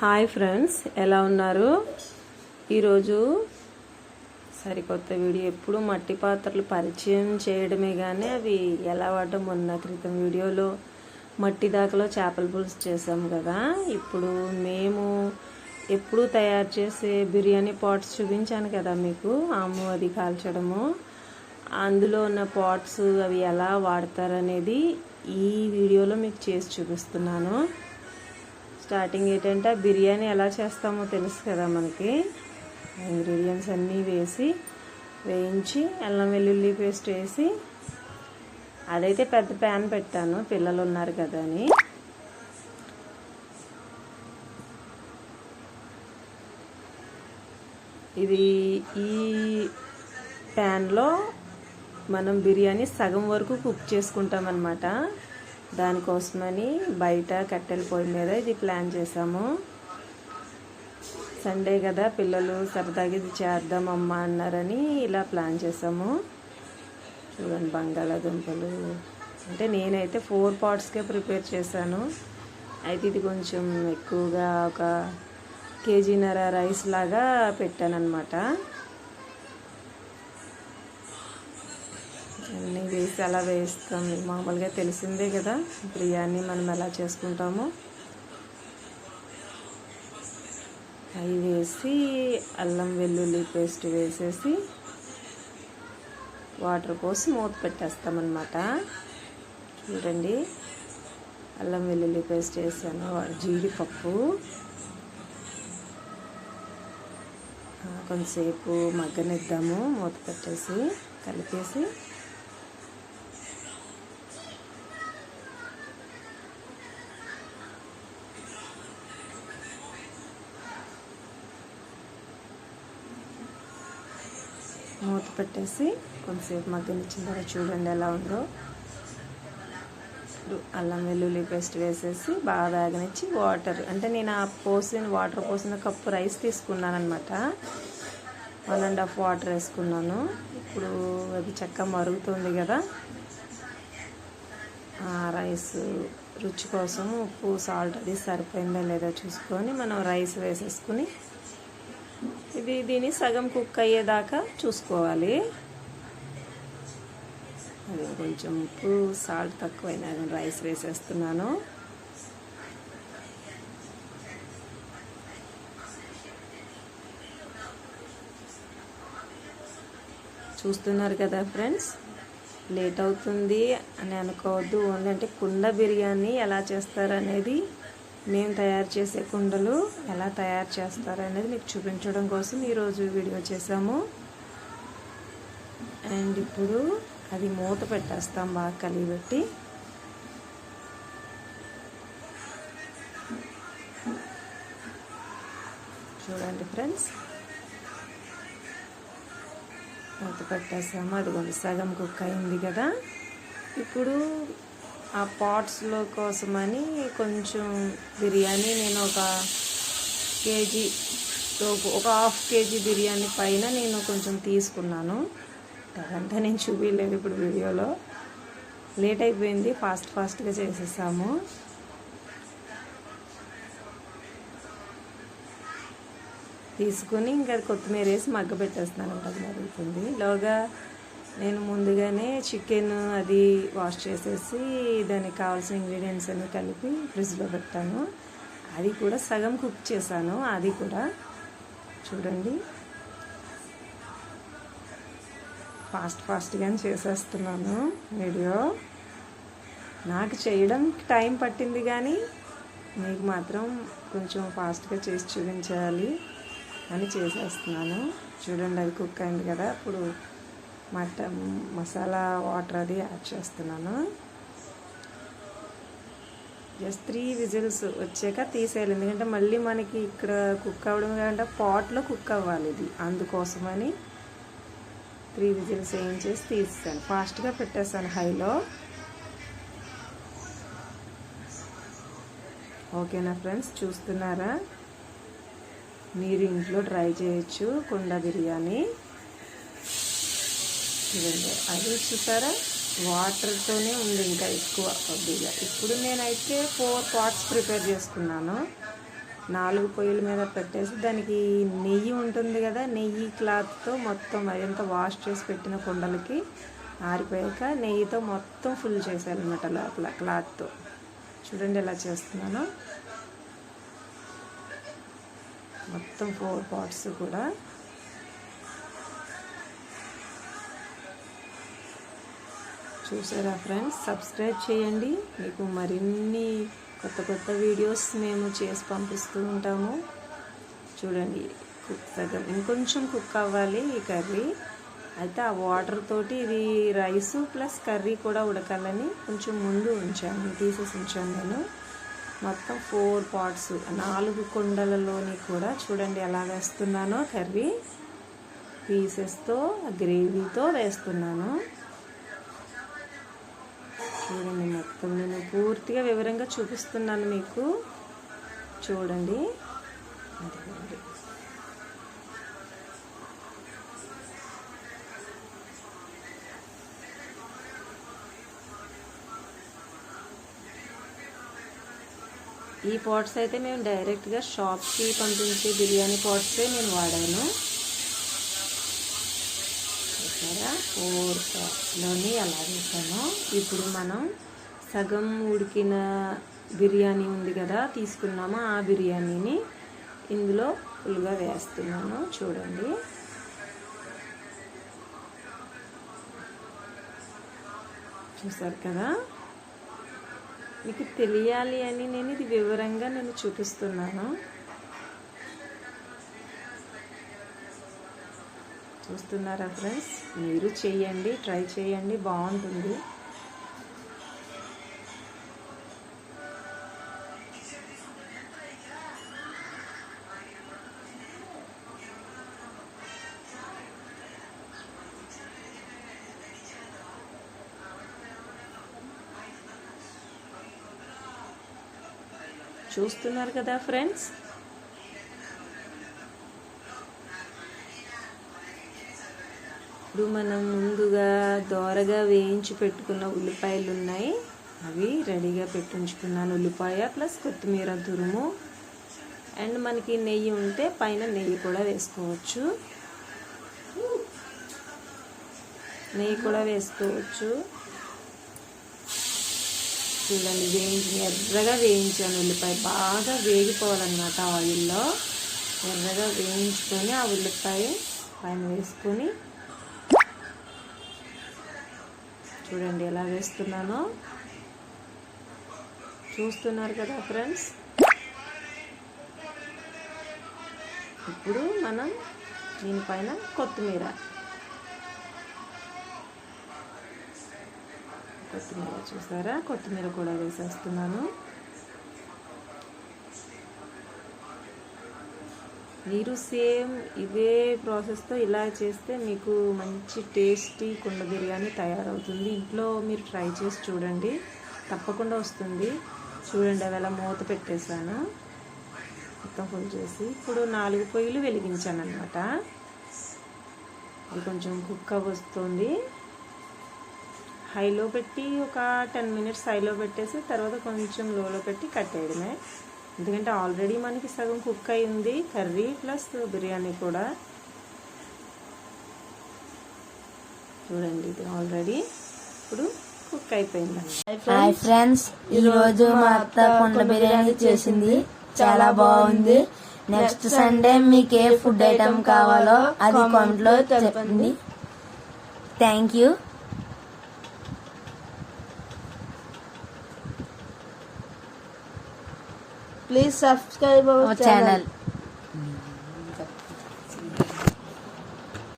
Hi friends ఎలా ఉన్నారు? ఈరోజు సరికొత్త వీడియో. ఎప్పుడు మట్టి పాత్రలు పరిచయం చేయడమే కానీ అవి ఎలా వాడటం మొన్న క్రితం వీడియోలో మట్టి దాకలో చేపల పులుసు చేసాం కదా. ఇప్పుడు మేము ఎప్పుడు తయారు చేసే బిర్యానీ పాట్స్ చూపించాను కదా మీకు. ఆము అది కాల్చడము. అందులో ఉన్న పాట్స్ అవి ఎలా వాడతారనేది ఈ వీడియోలో మీకు చేసి చూపిస్తున్నాను. స్టార్టింగ్ ఏంటంటే బిర్యానీ ఎలా చేస్తామో తెలుసు కదా మనకి. ఇంగ్రీడియంట్స్ అన్నీ వేసి వేయించి అల్లం వెల్లుల్లి పేస్ట్ వేసి అదైతే పెద్ద ప్యాన్ పెట్టాను పిల్లలు ఉన్నారు కదా అని. ఇది ఈ ప్యాన్లో మనం బిర్యానీ సగం వరకు కుక్ చేసుకుంటాం అనమాట దానికోసమని బయట కట్టెల పొయ్యి మీద ఇది ప్లాన్ చేసాము సండే కదా పిల్లలు సరదాగా ఇది చేద్దాం అమ్మ అన్నారని ఇలా ప్లాన్ చేసాము చూడండి బంగాళాదుంపలు. అంటే నేనైతే ఫోర్ పార్ట్స్కే ప్రిపేర్ చేశాను. అయితే ఇది కొంచెం ఎక్కువగా ఒక కేజీన్నర రైస్ లాగా పెట్టానన్నమాట. అన్నీ వేసి అలా వేస్తాం. మామూలుగా తెలిసిందే కదా బిర్యానీ మనం ఎలా చేసుకుంటామో. అవి వేసి అల్లం వెల్లుల్లి పేస్ట్ వేసేసి వాటర్ పోసి మూత పెట్టేస్తామన్నమాట. చూడండి అల్లం వెల్లుల్లి పేస్ట్ వేసాను. జీడిపప్పు. కొంతసేపు మగ్గనిద్దాము మూత పెట్టేసి కలిపేసి మూత పెట్టేసి కొంతసేపు మగ్గనిచ్చిన తర్వాత చూడండి ఎలా ఉందో. ఇప్పుడు అల్లం వెల్లుల్లి పేస్ట్ వేసేసి బాగా వేగనిచ్చి వాటర్ అంటే నేను ఆ పోసిన వాటర్ పోసిన కప్పు రైస్ తీసుకున్నాను అనమాట వన్ అండ్ హాఫ్ వాటర్ వేసుకున్నాను. ఇప్పుడు అది చక్కగా మరుగుతుంది కదా. ఆ రైస్ రుచి కోసం ఉప్పు సాల్ట్ అది సరిపోయిందో లేదో చూసుకొని మనం రైస్ వేసేసుకుని ఇది దీన్ని సగం కుక్ అయ్యేదాకా చూసుకోవాలి. అది కొంచెం ఉప్పు సాల్ట్ తక్కువైనా రైస్ వేసేస్తున్నాను. చూస్తున్నారు కదా ఫ్రెండ్స్ లేట్ అవుతుంది అని అనుకోవద్దు. ఓన్లీ అంటే కుండ బిర్యానీ ఎలా చేస్తారనేది మేము తయారు చేసే కుండలు ఎలా తయారు చేస్తారనేది మీకు చూపించడం కోసం ఈరోజు వీడియో చేసాము అండ్ ఇప్పుడు అది మూత పెట్టేస్తాం బాగా కలిగిపెట్టి చూడండి ఫ్రెండ్స్. మూత పెట్టేసాము. అది కొంచెం సగం కుక్ అయింది కదా. ఇప్పుడు ఆ పాట్స్లో కోసమని కొంచెం బిర్యానీ నేను ఒక కేజీ ఒక హాఫ్ కేజీ బిర్యానీ పైన నేను కొంచెం తీసుకున్నాను. అదంతా నేను చూపించలేదు ఇప్పుడు వీడియోలో. లేట్ అయిపోయింది ఫాస్ట్ ఫాస్ట్గా చేసేసాము. తీసుకుని ఇంకా కొత్తిమీర వేసి మగ్గ పెట్టేస్తున్నాను అంటే మరుగుతుంది. లోగా నేను ముందుగానే చికెన్ అది వాష్ చేసేసి దానికి కావాల్సిన ఇంగ్రీడియంట్స్ అన్ని కలిపి ఫ్రిడ్జ్లో పెట్టాను. అది కూడా సగం కుక్ చేశాను అది కూడా. చూడండి. ఫాస్ట్ ఫాస్ట్గానే చేసేస్తున్నాను వీడియో. నాకు చేయడం టైం పట్టింది కానీ మీకు మాత్రం కొంచెం ఫాస్ట్గా చేసి చూపించాలి అని చేసేస్తున్నాను. చూడండి అది కుక్ అయింది కదా ఇప్పుడు మటన్ మసాలా వాటర్ అది యాడ్ చేస్తున్నాను. జస్ట్ త్రీ విజిల్స్ వచ్చాక తీసేయాలి. ఎందుకంటే మళ్ళీ మనకి ఇక్కడ కుక్ అవ్వడం కంటే పాట్లో కుక్ అవ్వాలి ఇది. అందుకోసమని త్రీ విజిల్స్ వేయించేసి తీస్తాను ఫాస్ట్గా పెట్టేస్తాను హైలో. ఓకేనా ఫ్రెండ్స్? చూస్తున్నారా? మీరు ఇంట్లో ట్రై చేయొచ్చు కుండ బిర్యానీ. ఇదండి అది చూసారా? వాటర్తోనే ఉంది ఇంకా ఎక్కువ కొద్దిగా ఇప్పుడు నేనైతే ఫోర్ పాట్స్ ప్రిపేర్ చేసుకున్నాను. నాలుగు పొయ్యిల మీద పెట్టేసి దానికి నెయ్యి ఉంటుంది కదా నెయ్యి క్లాత్తో మొత్తం అదంతా వాష్ చేసి పెట్టిన కుండలకి ఆరిపోయాక నెయ్యితో మొత్తం ఫుల్ చేశారనమాట లోపల క్లాత్తో. చూడండి ఎలా చేస్తున్నాను. మొత్తం ఫోర్ పాట్స్ కూడా. చూసారా ఫ్రెండ్స్? సబ్స్క్రైబ్ చేయండి. మీకు మరిన్ని కొత్త కొత్త వీడియోస్ మేము చేసి పంపిస్తూ ఉంటాము. చూడండి కుక్ సగం ఇంకొంచెం కుక్ అవ్వాలి ఈ కర్రీ. అయితే ఆ వాటర్ తోటి ఇది రైస్ ప్లస్ కర్రీ కూడా ఉడకాలని కొంచెం ముందు ఉంచాను తీసేసి ఉంచాను నేను. మొత్తం ఫోర్ పాట్స్ నాలుగు కుండలలోని కూడా చూడండి ఎలా వేస్తున్నానో కర్రీ. పీసెస్తో గ్రేవీతో వేస్తున్నాను. చూడండి మొత్తం నేను పూర్తిగా వివరంగా చూపిస్తున్నాను మీకు. చూడండి. ఈ పాట్స్ అయితే మేము డైరెక్ట్గా షాప్కి పంపించే బిర్యానీ పాట్సే నేను వాడాను. చూసారా ఫోర్ పాట్స్లోని అలా వేసాను ఇప్పుడు మనం సగం ఉడికిన బిర్యానీ ఉంది కదా తీసుకున్నాము ఆ బిర్యానీని ఇందులో ఫుల్గా వేస్తున్నాను. చూడండి. చూసారు కదా? మీకు తెలియాలి అని నేను ఇది వివరంగా నేను చూపిస్తున్నాను. చూస్తున్నారా ఫ్రెండ్స్? మీరు చేయండి ట్రై చేయండి బాగుంటుంది. చూస్తున్నారు కదా ఫ్రెండ్స్? ఇప్పుడు మనం ముందుగా దోరగా వేయించి పెట్టుకున్న ఉల్లిపాయలు ఉన్నాయి. అవి రెడీగా పెట్టుంచుకున్నాను ఉల్లిపాయ ప్లస్ కొత్తిమీర తురుము. అండ్ మనకి నెయ్యి ఉంటే పైన నెయ్యి కూడా వేసుకోవచ్చు. నెయ్యి కూడా వేసుకోవచ్చు. చూడండి వేయించి ఎర్రగా వేయించాను ఉల్లిపాయ. బాగా వేగిపోవాలన్నమాట ఆయిల్లో. ఎర్రగా వేయించుకొని ఆ ఉల్లిపాయ పైన వేసుకొని చూడండి ఎలా వేస్తున్నానో. చూస్తున్నారు కదా ఫ్రెండ్స్. ఇప్పుడు మనం దీనిపైన కొత్తిమీర. కొత్తిమీర చూసారా? కొత్తిమీర కూడా వేసేస్తున్నాను. మీరు సేమ్ ఇదే ప్రాసెస్తో ఇలా చేస్తే మీకు మంచి టేస్టీ కుండ బిర్యానీ తయారవుతుంది. ఇంట్లో మీరు ట్రై చేసి చూడండి. తప్పకుండా వస్తుంది. చూడండి అవి అలా మూత పెట్టేశాను. మొత్తం ఫుల్ చేసి ఇప్పుడు నాలుగు పొయ్యిలు వెలిగించాను అనమాట అది కొంచెం కుక్ వస్తుంది హైలో పెట్టి ఒక టెన్ మినిట్స్ హైలో పెట్టేసి తర్వాత కొంచెం లోలో పెట్టి కట్టేయడమే ఎందుకంటే ఆల్రెడీ మనకి సగం కుక్ అయి ఉంది కర్రీ ప్లస్ బిర్యానీ కూడా. చూడండి ఇది ఆల్రెడీ ఇప్పుడు కుక్ అయిపోయింది హాయ్ ఫ్రెండ్స్ ఈరోజు మా అత్త కొండ బిర్యానీ చేసింది. చాలా బాగుంది. నెక్స్ట్ సండే మీకు ఏ ఫుడ్ ఐటమ్ కావాలో అది కామెంట్లో చెప్పండి. Thank you please subscribe our channel